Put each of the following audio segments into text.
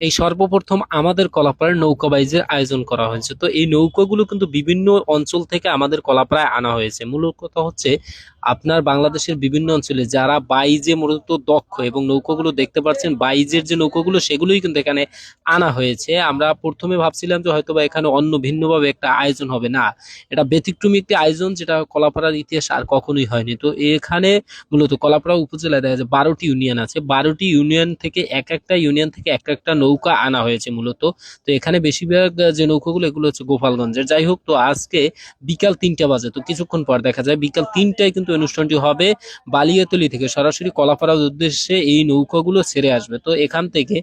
এই সর্বপ্রথম আমাদের কলাপাড়ায় নৌকা বাইজের আয়োজন করা হয়েছে। তো এই নৌকাগুলো কিন্তু বিভিন্ন অঞ্চল থেকে আমাদের কলাপাড়ায় আনা হয়েছে। মূল কথা হচ্ছে আপনার বাংলাদেশের বিভিন্ন অঞ্চলে যারা বাইজে মূলত দক্ষ এবং নৌকাগুলো দেখতে পাচ্ছেন, বাইজের যে নৌকাগুলো, সেগুলোই কিন্তু এখানে আনা হয়েছে। আমরা প্রথমে ভাবছিলাম যে হয়তো বা এখানে অন্য ভিন্নভাবে একটা আয়োজন হবে। না, এটা ব্যতিক্রমী একটি আয়োজন যেটা কলাপাড়ার ইতিহাস আর কখনোই হয়নি। তো এখানে মূলত কলাপাড়া উপজেলায় দেখা যায় বারোটি ইউনিয়ন আছে। বারোটি ইউনিয়ন থেকে এক একটা ইউনিয়ন থেকে এক একটা নৌকা আনা হয়েছে মূলত। তো এখানে বেশিরভাগ যে নৌকাগুলো, এগুলো হচ্ছে গোপালগঞ্জের। যাই হোক, তো আজকে বিকাল তিনটা বাজে, তো কিছুক্ষণ পর দেখা যায় বিকাল তিনটায় কিন্তু অনুষ্ঠানটি হবে বালিয়াতলি থেকে। সরাসরি কলাপাড়ার উদ্দেশ্যে এই নৌকাগুলো ছেড়ে আসবে। তো এখান থেকে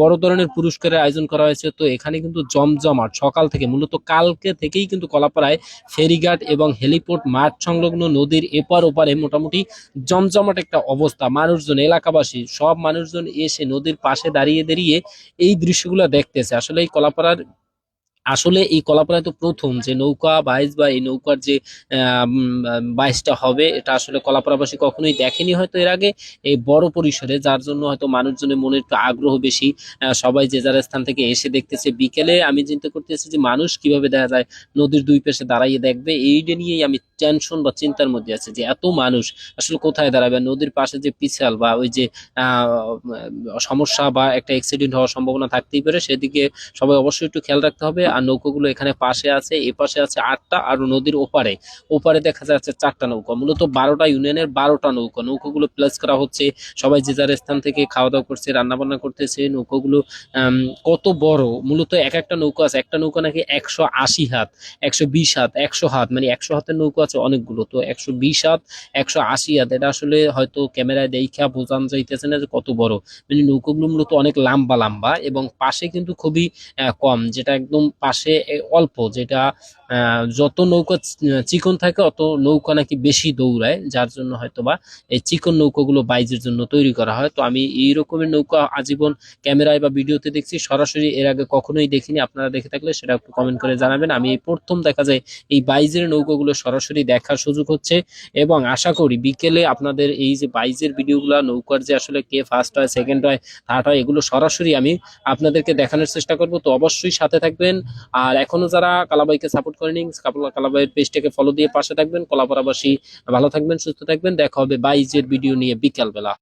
বড় ধরনের পুরস্কারের আয়োজন করা হয়েছে। তো এখানে কিন্তু জমজমাট, সকাল থেকে, মূলত কালকে থেকেই কিন্তু কলাপাড়ায় ফেরিঘাট এবং হেলিপোর্ট, মাঠ সংলগ্ন নদীর এপার ওপারে মোটামুটি জমজমাট একটা অবস্থা। মানুষজন, এলাকাবাসী, সব মানুষজন এসে নদীর পাশে দাঁড়িয়ে দাঁড়িয়ে এই দৃশ্যগুলো দেখতেছে। আসলে এই কলাপাড়ার আসলে এই কলাপাড়ায় তো প্রথম যে নৌকা বাইচ বা এই নৌকার যে বাইশটা হবে, এটা আসলে কলাপাড়াবাসী কখনোই দেখেনি হয়তো এর আগে এই বড় পরিসরে, যার জন্য হয়তো মানুষজনের মনে একটু আগ্রহ বেশি। সবাই যে যার স্থান থেকে এসে দেখতেছে বিকেলে, আমি চিন্তা করতেছি যে মানুষ কীভাবে দেখা যায় নদীর দুই পাশে দাঁড়াইয়ে দেখবে। এইটা নিয়েই আমি টেনশন বা চিন্তার মধ্যে আছে যে এত মানুষ আসলে কোথায় দাঁড়াবে? নদীর পাশে যে পিছাল বা ওই যে সমস্যা বা একটা অ্যাক্সিডেন্ট হওয়ার সম্ভাবনা থাকতেই পারে, সেদিকে সবাই অবশ্যই একটু খেয়াল রাখতে হবে। আর নৌকাগুলো এখানে পাশে আছে, এ পাশে আছে আটটা আর নদীর ওপারে। ওপারে দেখা যাচ্ছে চারটা নৌকা। মূলত বারোটা ইউনিয়নের বারোটা নৌকা। নৌকাগুলো প্লেস করা হচ্ছে। সবাই যে যার স্থান থেকে খাওয়া দাওয়া করছে রান্না বান্না করতেছে, নৌকাগুলো কত বড়। মূলত এক একটা নৌকা আছে। একটা নৌকা নাকি একশো আশি হাত, একশো বিশ হাত, একশো হাত মানে একশো হাতের নৌকা আছে অনেকগুলো। তো একশো বিশ হাত, একশো আশি হাত, এটা আসলে হয়তো ক্যামেরায় দেখা বোঝানো যাইতেছে না যে কত বড়। মানে নৌকোগুলো মূলত অনেক লম্বা লম্বা এবং পাশে কিন্তু খুবই কম, যেটা একদম পাশে অল্প, যেটা যত নৌকা চিকন থাকে অত নৌকা নাকি বেশি দৌড়ায়, যার জন্য হয়তো বা এই চিকন নৌকাগুলো বাইজের জন্য তৈরি করা হয়। তো আমি এই রকমের নৌকা আজীবন ক্যামেরায় বা ভিডিওতে দেখছি, সরাসরি এর আগে কখনোই দেখিনি, আপনারা দেখে থাকলে সেটা একটু কমেন্ট করে জানাবেন। আমি এই প্রথম দেখা যায় এই বাইজের নৌকাগুলো সরাসরি দেখার সুযোগ হচ্ছে এবং আশা করি বিকেলে আপনাদের এই যে বাইজের ভিডিওগুলো, নৌকার যে আসলে কে ফার্স্ট হয় সেকেন্ড হয় থার্ড হয়, এগুলো সরাসরি আমি আপনাদেরকে দেখানোর চেষ্টা করব। তো অবশ্যই সাথে থাকবেন। আর এখনও যারা কালাবাইকে সাপোর্ট করেনি কালাবাইয়ের পেজটাকে ফলো দিয়ে পাশে থাকবেন। কলাপাড়াবাসী ভালো থাকবেন, সুস্থ থাকবেন। দেখা হবে বাইজের ভিডিও নিয়ে বিকালবেলা।